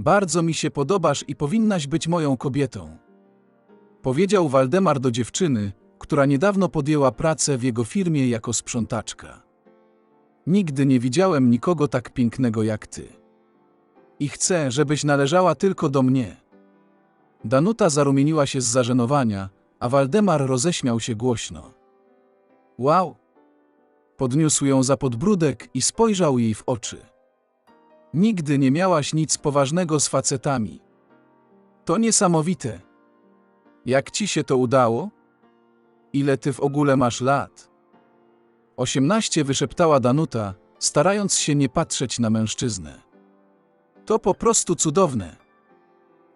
Bardzo mi się podobasz i powinnaś być moją kobietą. Powiedział Waldemar do dziewczyny, która niedawno podjęła pracę w jego firmie jako sprzątaczka. Nigdy nie widziałem nikogo tak pięknego jak ty. I chcę, żebyś należała tylko do mnie. Danuta zarumieniła się z zażenowania, a Waldemar roześmiał się głośno. Wow! Podniósł ją za podbródek i spojrzał jej w oczy. Nigdy nie miałaś nic poważnego z facetami. To niesamowite. Jak ci się to udało? Ile ty w ogóle masz lat? Osiemnaście wyszeptała Danuta, starając się nie patrzeć na mężczyznę. To po prostu cudowne.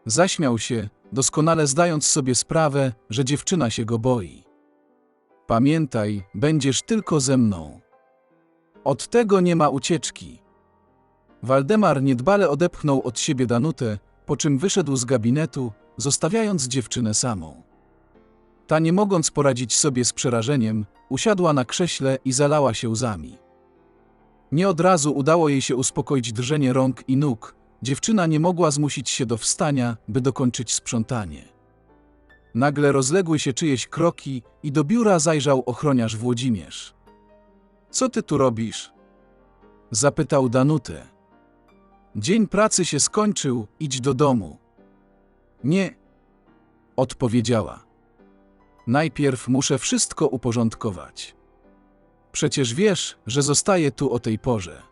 Zaśmiał się, doskonale zdając sobie sprawę, że dziewczyna się go boi. Pamiętaj, będziesz tylko ze mną. Od tego nie ma ucieczki. Waldemar niedbale odepchnął od siebie Danutę, po czym wyszedł z gabinetu, zostawiając dziewczynę samą. Ta, nie mogąc poradzić sobie z przerażeniem, usiadła na krześle i zalała się łzami. Nie od razu udało jej się uspokoić drżenie rąk i nóg. Dziewczyna nie mogła zmusić się do wstania, by dokończyć sprzątanie. Nagle rozległy się czyjeś kroki i do biura zajrzał ochroniarz Włodzimierz. Co ty tu robisz? Zapytał Danutę. Dzień pracy się skończył, idź do domu. Nie, odpowiedziała. Najpierw muszę wszystko uporządkować. Przecież wiesz, że zostaję tu o tej porze.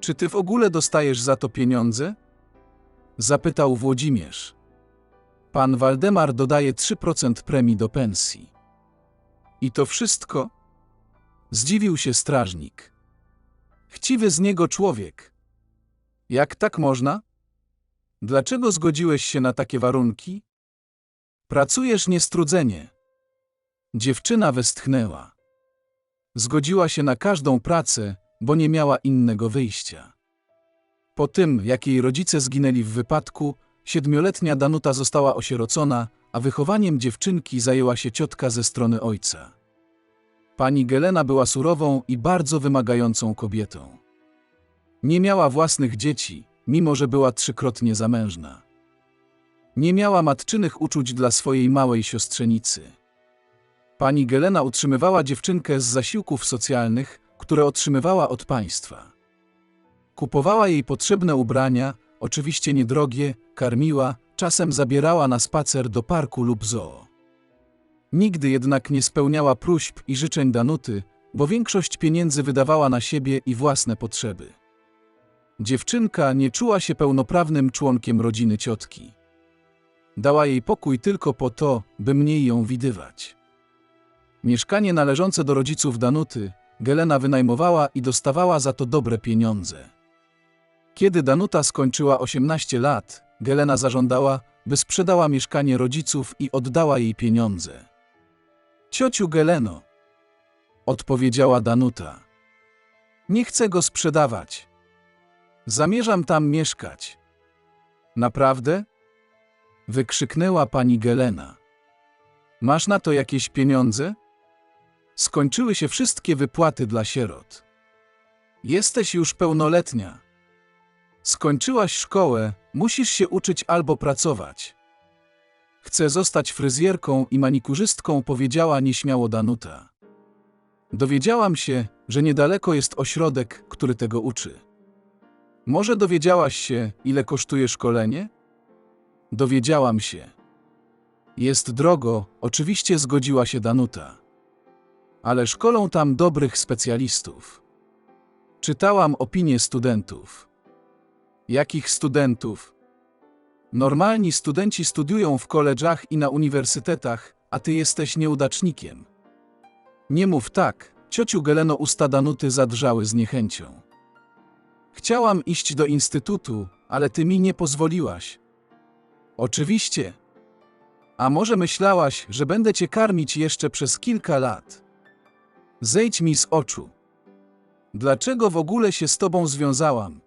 Czy ty w ogóle dostajesz za to pieniądze? Zapytał Włodzimierz. Pan Waldemar dodaje 3% premii do pensji. I to wszystko? Zdziwił się strażnik. Chciwy z niego człowiek. Jak tak można? Dlaczego zgodziłeś się na takie warunki? Pracujesz niestrudzenie. Dziewczyna westchnęła. Zgodziła się na każdą pracę, bo nie miała innego wyjścia. Po tym, jak jej rodzice zginęli w wypadku, siedmioletnia Danuta została osierocona, a wychowaniem dziewczynki zajęła się ciotka ze strony ojca. Pani Gelena była surową i bardzo wymagającą kobietą. Nie miała własnych dzieci, mimo że była trzykrotnie zamężna. Nie miała matczynych uczuć dla swojej małej siostrzenicy. Pani Gelena utrzymywała dziewczynkę z zasiłków socjalnych, które otrzymywała od państwa. Kupowała jej potrzebne ubrania, oczywiście niedrogie, karmiła, czasem zabierała na spacer do parku lub zoo. Nigdy jednak nie spełniała próśb i życzeń Danuty, bo większość pieniędzy wydawała na siebie i własne potrzeby. Dziewczynka nie czuła się pełnoprawnym członkiem rodziny ciotki. Dała jej pokój tylko po to, by mniej ją widywać. Mieszkanie należące do rodziców Danuty Gelena wynajmowała i dostawała za to dobre pieniądze. Kiedy Danuta skończyła 18 lat, Gelena zażądała, by sprzedała mieszkanie rodziców i oddała jej pieniądze. Ciociu Geleno, odpowiedziała Danuta. Nie chcę go sprzedawać. Zamierzam tam mieszkać. Naprawdę? Wykrzyknęła pani Gelena. Masz na to jakieś pieniądze? Skończyły się wszystkie wypłaty dla sierot. Jesteś już pełnoletnia. Skończyłaś szkołę, musisz się uczyć albo pracować. Chcę zostać fryzjerką i manikurzystką, powiedziała nieśmiało Danuta. Dowiedziałam się, że niedaleko jest ośrodek, który tego uczy. Może dowiedziałaś się, ile kosztuje szkolenie? Dowiedziałam się. Jest drogo, oczywiście zgodziła się Danuta. Ale szkolą tam dobrych specjalistów. Czytałam opinie studentów. Jakich studentów? Normalni studenci studiują w koledżach i na uniwersytetach, a ty jesteś nieudacznikiem. Nie mów tak, ciociu Geleno usta Danuty zadrżały z niechęcią. Chciałam iść do instytutu, ale ty mi nie pozwoliłaś. Oczywiście. A może myślałaś, że będę cię karmić jeszcze przez kilka lat? Zejdź mi z oczu. Dlaczego w ogóle się z tobą związałam?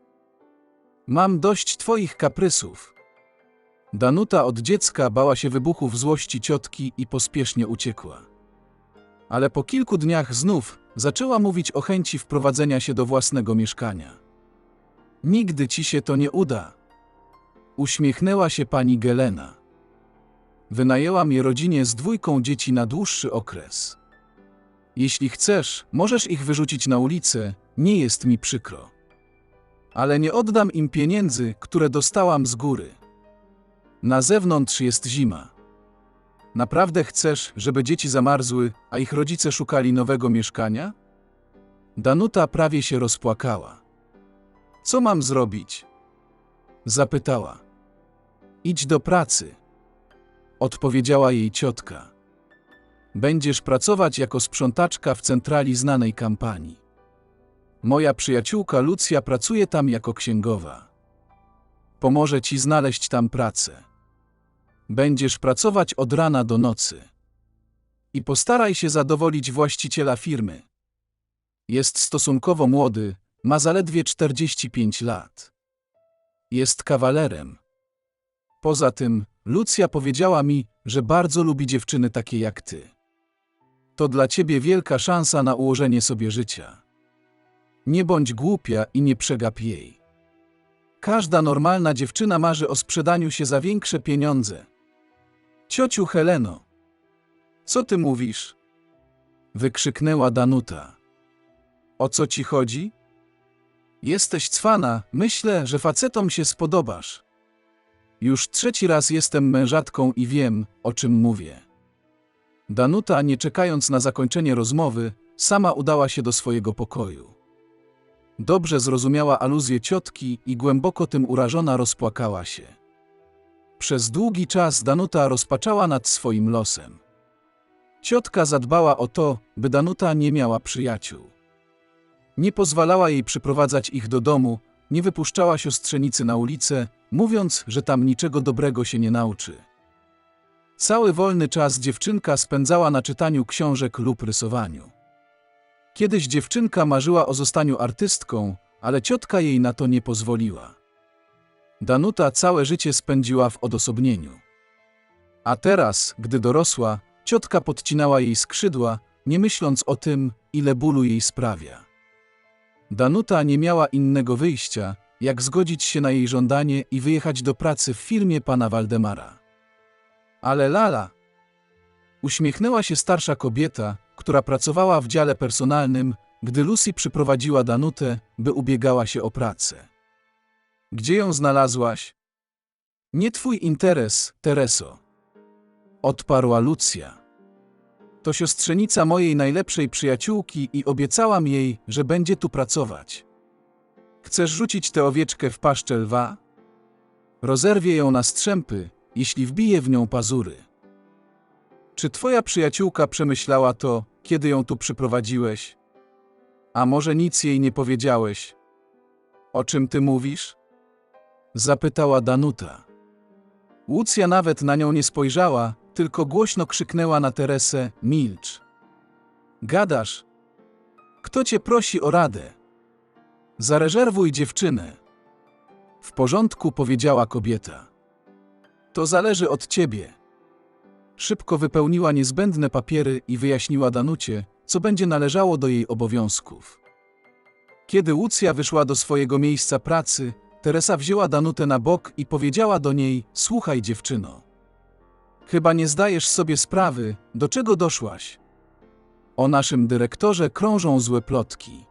Mam dość twoich kaprysów. Danuta od dziecka bała się wybuchów złości ciotki i pospiesznie uciekła. Ale po kilku dniach znów zaczęła mówić o chęci wprowadzenia się do własnego mieszkania. Nigdy ci się to nie uda. Uśmiechnęła się pani Gelena. Wynajęłam je rodzinie z dwójką dzieci na dłuższy okres. Jeśli chcesz, możesz ich wyrzucić na ulicę, nie jest mi przykro. Ale nie oddam im pieniędzy, które dostałam z góry. Na zewnątrz jest zima. Naprawdę chcesz, żeby dzieci zamarzły, a ich rodzice szukali nowego mieszkania? Danuta prawie się rozpłakała. Co mam zrobić? Zapytała. Idź do pracy. Odpowiedziała jej ciotka. Będziesz pracować jako sprzątaczka w centrali znanej kampanii. Moja przyjaciółka Lucja pracuje tam jako księgowa. Pomoże ci znaleźć tam pracę. Będziesz pracować od rana do nocy. I postaraj się zadowolić właściciela firmy. Jest stosunkowo młody, ma zaledwie 45 lat. Jest kawalerem. Poza tym, Lucja powiedziała mi, że bardzo lubi dziewczyny takie jak ty. To dla ciebie wielka szansa na ułożenie sobie życia. Nie bądź głupia i nie przegap jej. Każda normalna dziewczyna marzy o sprzedaniu się za większe pieniądze. Ciociu Heleno, co ty mówisz? Wykrzyknęła Danuta. O co ci chodzi? Jesteś cwana, myślę, że facetom się spodobasz. Już trzeci raz jestem mężatką i wiem, o czym mówię. Danuta, nie czekając na zakończenie rozmowy, sama udała się do swojego pokoju. Dobrze zrozumiała aluzję ciotki i głęboko tym urażona rozpłakała się. Przez długi czas Danuta rozpaczała nad swoim losem. Ciotka zadbała o to, by Danuta nie miała przyjaciół. Nie pozwalała jej przyprowadzać ich do domu, nie wypuszczała siostrzenicy na ulicę, mówiąc, że tam niczego dobrego się nie nauczy. Cały wolny czas dziewczynka spędzała na czytaniu książek lub rysowaniu. Kiedyś dziewczynka marzyła o zostaniu artystką, ale ciotka jej na to nie pozwoliła. Danuta całe życie spędziła w odosobnieniu. A teraz, gdy dorosła, ciotka podcinała jej skrzydła, nie myśląc o tym, ile bólu jej sprawia. Danuta nie miała innego wyjścia, jak zgodzić się na jej żądanie i wyjechać do pracy w firmie pana Waldemara. Ale Lala! Uśmiechnęła się starsza kobieta, która pracowała w dziale personalnym, gdy Lucy przyprowadziła Danutę, by ubiegała się o pracę. Gdzie ją znalazłaś? Nie twój interes, Tereso. Odparła Lucja. To siostrzenica mojej najlepszej przyjaciółki i obiecałam jej, że będzie tu pracować. Chcesz rzucić tę owieczkę w paszczę lwa? Rozerwie ją na strzępy, jeśli wbije w nią pazury. Czy twoja przyjaciółka przemyślała to, kiedy ją tu przyprowadziłeś? A może nic jej nie powiedziałeś? O czym ty mówisz? Zapytała Danuta. Łucja nawet na nią nie spojrzała, tylko głośno krzyknęła na Teresę: Milcz. Gadasz. Kto cię prosi o radę? Zarezerwuj dziewczynę. W porządku, powiedziała kobieta. To zależy od ciebie. Szybko wypełniła niezbędne papiery i wyjaśniła Danucie, co będzie należało do jej obowiązków. Kiedy Łucja wyszła do swojego miejsca pracy, Teresa wzięła Danutę na bok i powiedziała do niej: Słuchaj, dziewczyno. Chyba nie zdajesz sobie sprawy, do czego doszłaś. O naszym dyrektorze krążą złe plotki.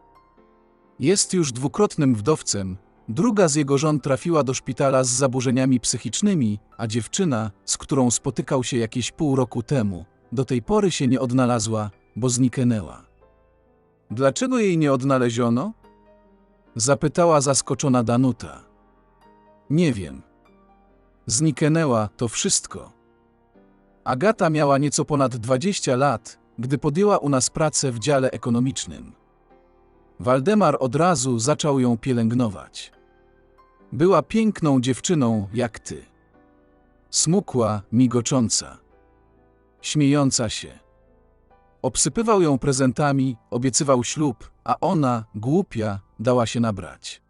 Jest już dwukrotnym wdowcem, druga z jego żon trafiła do szpitala z zaburzeniami psychicznymi, a dziewczyna, z którą spotykał się jakieś pół roku temu, do tej pory się nie odnalazła, bo zniknęła. Dlaczego jej nie odnaleziono? Zapytała zaskoczona Danuta. Nie wiem. Zniknęła to wszystko. Agata miała nieco ponad 20 lat, gdy podjęła u nas pracę w dziale ekonomicznym. Waldemar od razu zaczął ją pielęgnować. Była piękną dziewczyną jak ty. Smukła, migocząca. Śmiejąca się. Obsypywał ją prezentami, obiecywał ślub, a ona, głupia, dała się nabrać.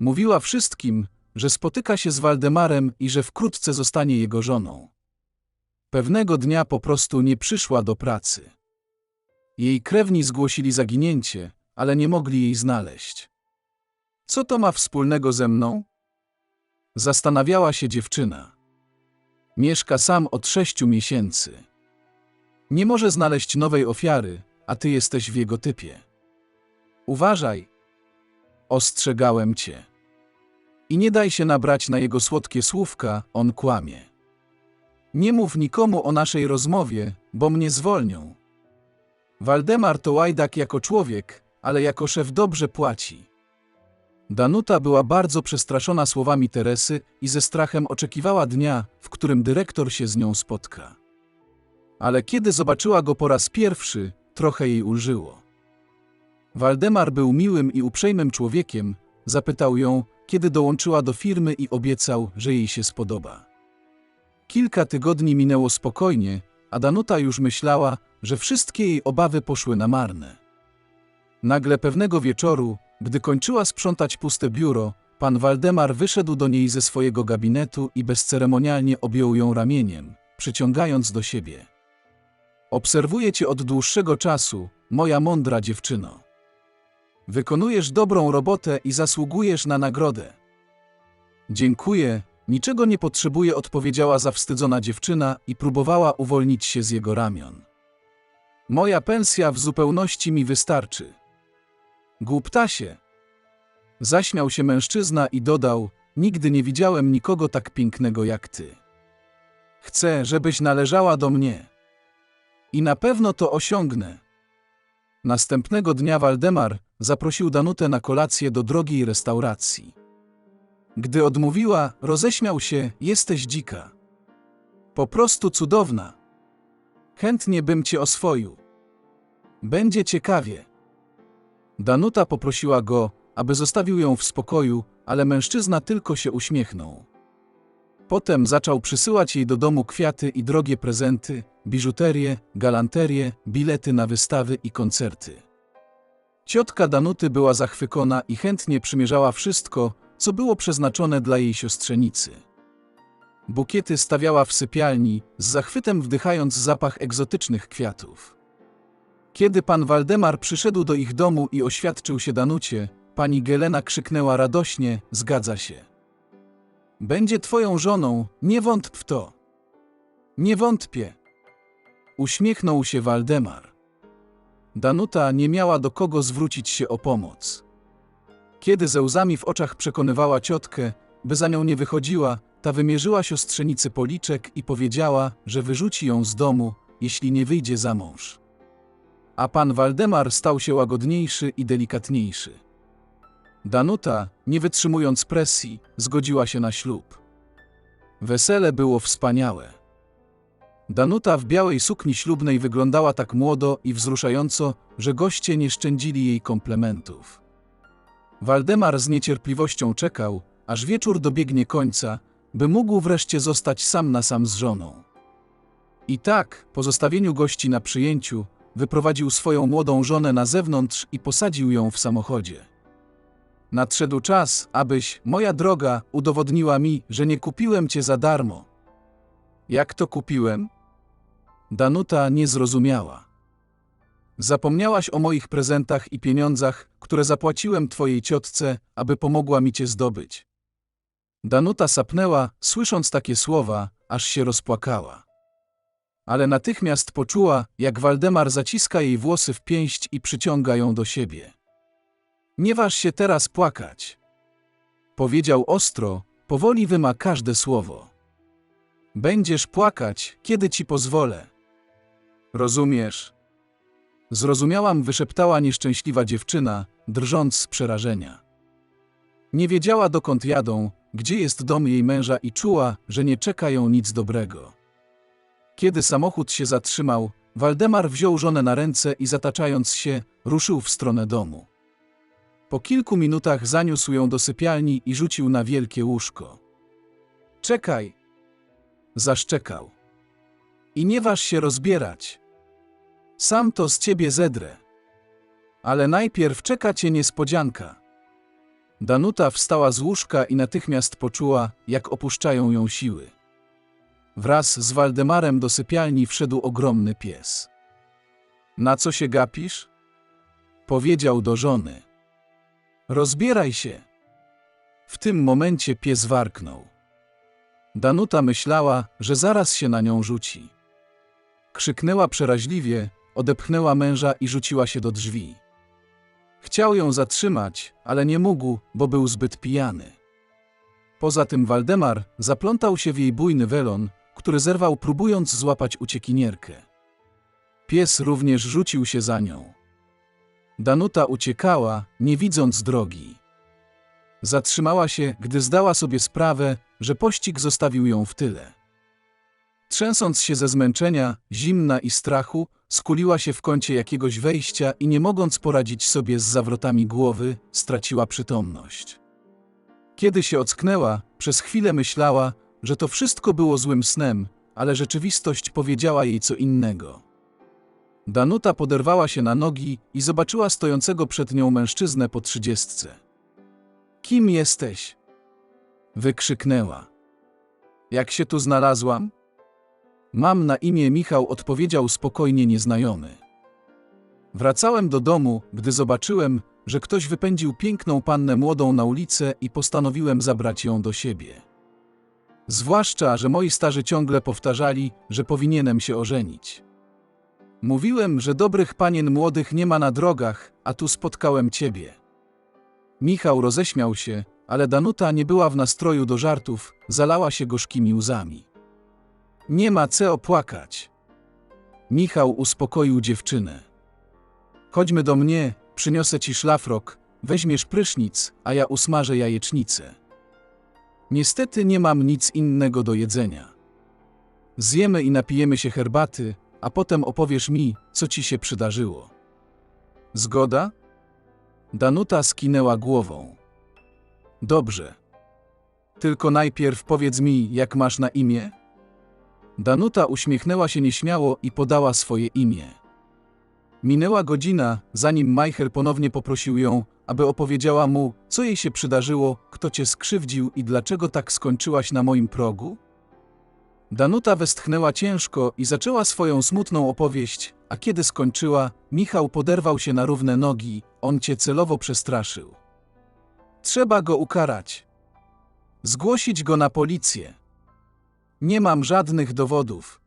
Mówiła wszystkim, że spotyka się z Waldemarem i że wkrótce zostanie jego żoną. Pewnego dnia po prostu nie przyszła do pracy. Jej krewni zgłosili zaginięcie, ale nie mogli jej znaleźć. Co to ma wspólnego ze mną? Zastanawiała się dziewczyna. Mieszka sam od sześciu miesięcy. Nie może znaleźć nowej ofiary, a ty jesteś w jego typie. Uważaj. Ostrzegałem cię. I nie daj się nabrać na jego słodkie słówka, on kłamie. Nie mów nikomu o naszej rozmowie, bo mnie zwolnią. Waldemar to łajdak jako człowiek, ale jako szef dobrze płaci. Danuta była bardzo przestraszona słowami Teresy i ze strachem oczekiwała dnia, w którym dyrektor się z nią spotka. Ale kiedy zobaczyła go po raz pierwszy, trochę jej ulżyło. Waldemar był miłym i uprzejmym człowiekiem, zapytał ją, kiedy dołączyła do firmy i obiecał, że jej się spodoba. Kilka tygodni minęło spokojnie, a Danuta już myślała, że wszystkie jej obawy poszły na marne. Nagle pewnego wieczoru, gdy kończyła sprzątać puste biuro, pan Waldemar wyszedł do niej ze swojego gabinetu i bezceremonialnie objął ją ramieniem, przyciągając do siebie. Obserwuję cię od dłuższego czasu, moja mądra dziewczyno. Wykonujesz dobrą robotę i zasługujesz na nagrodę. Dziękuję, niczego nie potrzebuję, odpowiedziała zawstydzona dziewczyna i próbowała uwolnić się z jego ramion. Moja pensja w zupełności mi wystarczy. Głuptasie! Zaśmiał się mężczyzna i dodał: Nigdy nie widziałem nikogo tak pięknego jak ty. Chcę, żebyś należała do mnie. I na pewno to osiągnę. Następnego dnia Waldemar zaprosił Danutę na kolację do drogiej restauracji. Gdy odmówiła, roześmiał się: Jesteś dzika. Po prostu cudowna. Chętnie bym cię oswoił. Będzie ciekawie. Danuta poprosiła go, aby zostawił ją w spokoju, ale mężczyzna tylko się uśmiechnął. Potem zaczął przysyłać jej do domu kwiaty i drogie prezenty, biżuterię, galanterię, bilety na wystawy i koncerty. Ciotka Danuty była zachwycona i chętnie przymierzała wszystko, co było przeznaczone dla jej siostrzenicy. Bukiety stawiała w sypialni, z zachwytem wdychając zapach egzotycznych kwiatów. Kiedy pan Waldemar przyszedł do ich domu i oświadczył się Danucie, pani Gelena krzyknęła radośnie: Zgadza się. Będzie twoją żoną, nie wątp w to. Nie wątpię. Uśmiechnął się Waldemar. Danuta nie miała do kogo zwrócić się o pomoc. Kiedy ze łzami w oczach przekonywała ciotkę, by za nią nie wychodziła, ta wymierzyła siostrzenicy policzek i powiedziała, że wyrzuci ją z domu, jeśli nie wyjdzie za mąż. A pan Waldemar stał się łagodniejszy i delikatniejszy. Danuta, nie wytrzymując presji, zgodziła się na ślub. Wesele było wspaniałe. Danuta w białej sukni ślubnej wyglądała tak młodo i wzruszająco, że goście nie szczędzili jej komplementów. Waldemar z niecierpliwością czekał, aż wieczór dobiegnie końca, by mógł wreszcie zostać sam na sam z żoną. I tak, po zostawieniu gości na przyjęciu, wyprowadził swoją młodą żonę na zewnątrz i posadził ją w samochodzie. Nadszedł czas, abyś, moja droga, udowodniła mi, że nie kupiłem cię za darmo. Jak to kupiłem? Danuta nie zrozumiała. Zapomniałaś o moich prezentach i pieniądzach, które zapłaciłem twojej ciotce, aby pomogła mi cię zdobyć. Danuta sapnęła, słysząc takie słowa, aż się rozpłakała. Ale natychmiast poczuła, jak Waldemar zaciska jej włosy w pięść i przyciąga ją do siebie. Nie waż się teraz płakać. Powiedział ostro, powoli wyma każde słowo. Będziesz płakać, kiedy ci pozwolę. Rozumiesz? Zrozumiałam, wyszeptała nieszczęśliwa dziewczyna, drżąc z przerażenia. Nie wiedziała, dokąd jadą, gdzie jest dom jej męża i czuła, że nie czeka ją nic dobrego. Kiedy samochód się zatrzymał, Waldemar wziął żonę na ręce i zataczając się, ruszył w stronę domu. Po kilku minutach zaniósł ją do sypialni i rzucił na wielkie łóżko. Czekaj! Zaszczekał. I nie waż się rozbierać. Sam to z ciebie zedrę. Ale najpierw czeka cię niespodzianka. Danuta wstała z łóżka i natychmiast poczuła, jak opuszczają ją siły. Wraz z Waldemarem do sypialni wszedł ogromny pies. Na co się gapisz? Powiedział do żony. Rozbieraj się. W tym momencie pies warknął. Danuta myślała, że zaraz się na nią rzuci. Krzyknęła przeraźliwie, odepchnęła męża i rzuciła się do drzwi. Chciał ją zatrzymać, ale nie mógł, bo był zbyt pijany. Poza tym Waldemar zaplątał się w jej bujny welon, który zerwał próbując złapać uciekinierkę. Pies również rzucił się za nią. Danuta uciekała, nie widząc drogi. Zatrzymała się, gdy zdała sobie sprawę, że pościg zostawił ją w tyle. Trzęsąc się ze zmęczenia, zimna i strachu, skuliła się w kącie jakiegoś wejścia i nie mogąc poradzić sobie z zawrotami głowy, straciła przytomność. Kiedy się ocknęła, przez chwilę myślała, że to wszystko było złym snem, ale rzeczywistość powiedziała jej co innego. Danuta poderwała się na nogi i zobaczyła stojącego przed nią mężczyznę po trzydziestce. Kim jesteś? Wykrzyknęła. Jak się tu znalazłam? Mam na imię Michał, odpowiedział spokojnie nieznajomy. Wracałem do domu, gdy zobaczyłem, że ktoś wypędził piękną pannę młodą na ulicę i postanowiłem zabrać ją do siebie. Zwłaszcza, że moi starzy ciągle powtarzali, że powinienem się ożenić. Mówiłem, że dobrych panien młodych nie ma na drogach, a tu spotkałem ciebie. Michał roześmiał się, ale Danuta nie była w nastroju do żartów, zalała się gorzkimi łzami. Nie ma co opłakać. Michał uspokoił dziewczynę. Chodźmy do mnie, przyniosę ci szlafrok, weźmiesz prysznic, a ja usmażę jajecznicę. Niestety nie mam nic innego do jedzenia. Zjemy i napijemy się herbaty, a potem opowiesz mi, co ci się przydarzyło. Zgoda? Danuta skinęła głową. Dobrze. Tylko najpierw powiedz mi, jak masz na imię? Danuta uśmiechnęła się nieśmiało i podała swoje imię. Minęła godzina, zanim Majcher ponownie poprosił ją, aby opowiedziała mu, co jej się przydarzyło, kto cię skrzywdził i dlaczego tak skończyłaś na moim progu? Danuta westchnęła ciężko i zaczęła swoją smutną opowieść, a kiedy skończyła, Michał poderwał się na równe nogi, on cię celowo przestraszył. Trzeba go ukarać. Zgłosić go na policję. Nie mam żadnych dowodów.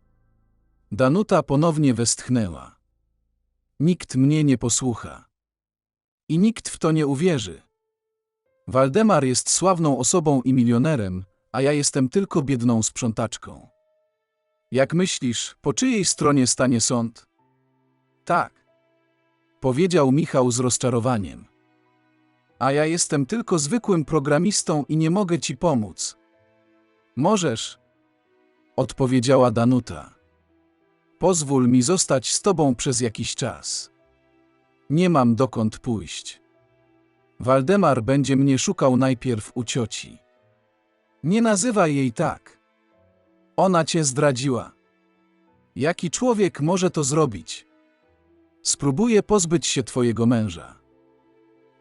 Danuta ponownie westchnęła. Nikt mnie nie posłucha. I nikt w to nie uwierzy. Waldemar jest sławną osobą i milionerem, a ja jestem tylko biedną sprzątaczką. Jak myślisz, po czyjej stronie stanie sąd? Tak. Powiedział Michał z rozczarowaniem. A ja jestem tylko zwykłym programistą i nie mogę ci pomóc. Możesz, odpowiedziała Danuta. Pozwól mi zostać z tobą przez jakiś czas. Nie mam dokąd pójść. Waldemar będzie mnie szukał najpierw u cioci. Nie nazywaj jej tak. Ona cię zdradziła. Jaki człowiek może to zrobić? Spróbuję pozbyć się twojego męża.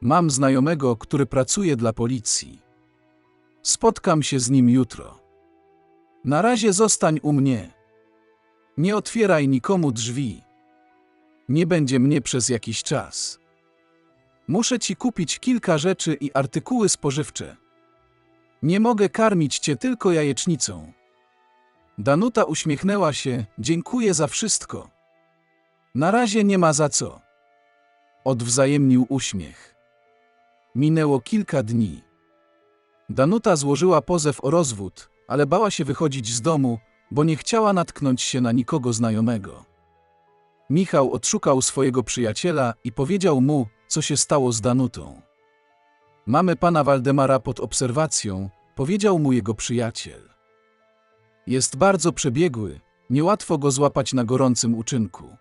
Mam znajomego, który pracuje dla policji. Spotkam się z nim jutro. Na razie zostań u mnie. Nie otwieraj nikomu drzwi. Nie będzie mnie przez jakiś czas. Muszę ci kupić kilka rzeczy i artykuły spożywcze. Nie mogę karmić cię tylko jajecznicą. Danuta uśmiechnęła się, dziękuję za wszystko. Na razie nie ma za co. Odwzajemnił uśmiech. Minęło kilka dni. Danuta złożyła pozew o rozwód, ale bała się wychodzić z domu, bo nie chciała natknąć się na nikogo znajomego. Michał odszukał swojego przyjaciela i powiedział mu, co się stało z Danutą. Mamy pana Waldemara pod obserwacją, powiedział mu jego przyjaciel. Jest bardzo przebiegły, niełatwo go złapać na gorącym uczynku.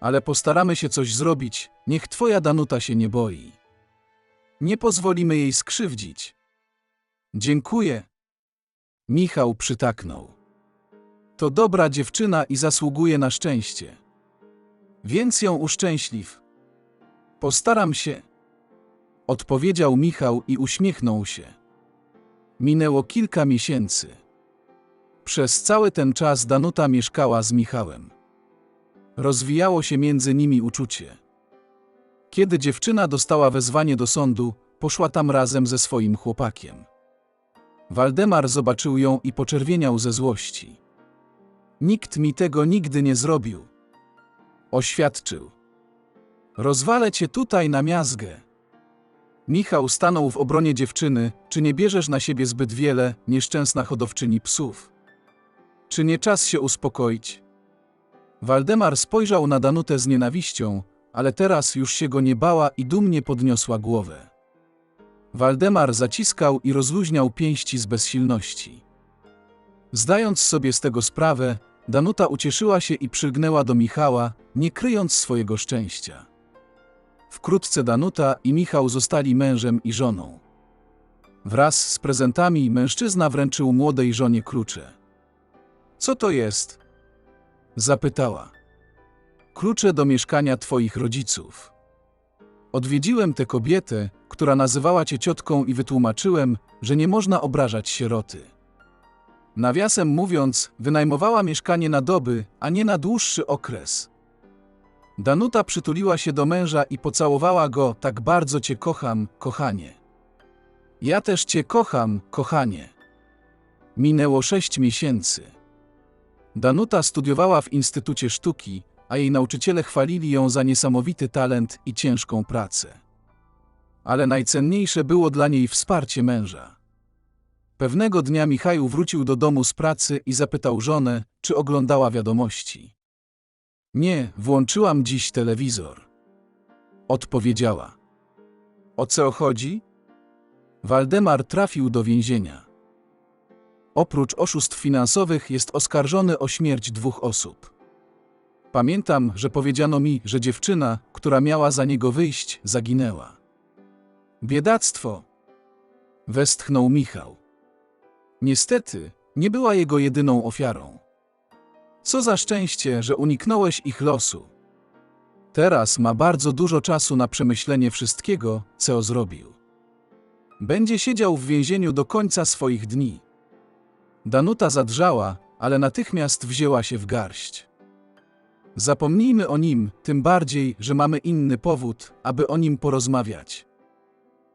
Ale postaramy się coś zrobić, niech twoja Danuta się nie boi. Nie pozwolimy jej skrzywdzić. Dziękuję. Michał przytaknął. To dobra dziewczyna i zasługuje na szczęście. Więc ją uszczęśliw. Postaram się. Odpowiedział Michał i uśmiechnął się. Minęło kilka miesięcy. Przez cały ten czas Danuta mieszkała z Michałem. Rozwijało się między nimi uczucie. Kiedy dziewczyna dostała wezwanie do sądu, poszła tam razem ze swoim chłopakiem. Waldemar zobaczył ją i poczerwieniał ze złości. Nikt mi tego nigdy nie zrobił. Oświadczył. Rozwalę cię tutaj na miazgę. Michał stanął w obronie dziewczyny, czy nie bierzesz na siebie zbyt wiele, nieszczęsna hodowczyni psów? Czy nie czas się uspokoić? Waldemar spojrzał na Danutę z nienawiścią, ale teraz już się go nie bała i dumnie podniosła głowę. Waldemar zaciskał i rozluźniał pięści z bezsilności. Zdając sobie z tego sprawę, Danuta ucieszyła się i przylgnęła do Michała, nie kryjąc swojego szczęścia. Wkrótce Danuta i Michał zostali mężem i żoną. Wraz z prezentami mężczyzna wręczył młodej żonie klucze. Co to jest? Zapytała. Klucze do mieszkania twoich rodziców. Odwiedziłem tę kobietę, która nazywała cię ciotką i wytłumaczyłem, że nie można obrażać sieroty. Nawiasem mówiąc, wynajmowała mieszkanie na doby, a nie na dłuższy okres. Danuta przytuliła się do męża i pocałowała go, tak bardzo cię kocham, kochanie. Ja też cię kocham, kochanie. Minęło sześć miesięcy. Danuta studiowała w Instytucie Sztuki, a jej nauczyciele chwalili ją za niesamowity talent i ciężką pracę. Ale najcenniejsze było dla niej wsparcie męża. Pewnego dnia Michał wrócił do domu z pracy i zapytał żonę, czy oglądała wiadomości. Nie, włączyłam dziś telewizor. Odpowiedziała. O co chodzi? Waldemar trafił do więzienia. Oprócz oszustw finansowych jest oskarżony o śmierć dwóch osób. Pamiętam, że powiedziano mi, że dziewczyna, która miała za niego wyjść, zaginęła. Biedactwo! Westchnął Michał. Niestety, nie była jego jedyną ofiarą. Co za szczęście, że uniknąłeś ich losu. Teraz ma bardzo dużo czasu na przemyślenie wszystkiego, co zrobił. Będzie siedział w więzieniu do końca swoich dni. Danuta zadrżała, ale natychmiast wzięła się w garść. Zapomnijmy o nim, tym bardziej, że mamy inny powód, aby o nim porozmawiać.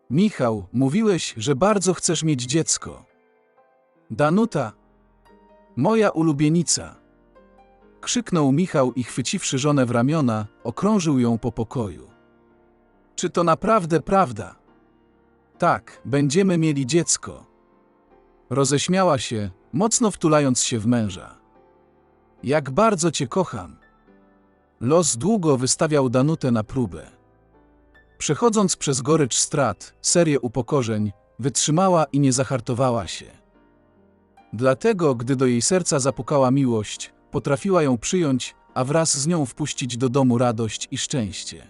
Michał, mówiłeś, że bardzo chcesz mieć dziecko. Danuta, moja ulubienica. Krzyknął Michał i chwyciwszy żonę w ramiona, okrążył ją po pokoju. Czy to naprawdę prawda? Tak, będziemy mieli dziecko. Roześmiała się, mocno wtulając się w męża. Jak bardzo cię kocham. Los długo wystawiał Danutę na próbę. Przechodząc przez gorycz strat, serię upokorzeń, wytrzymała i nie zahartowała się. Dlatego, gdy do jej serca zapukała miłość, potrafiła ją przyjąć, a wraz z nią wpuścić do domu radość i szczęście.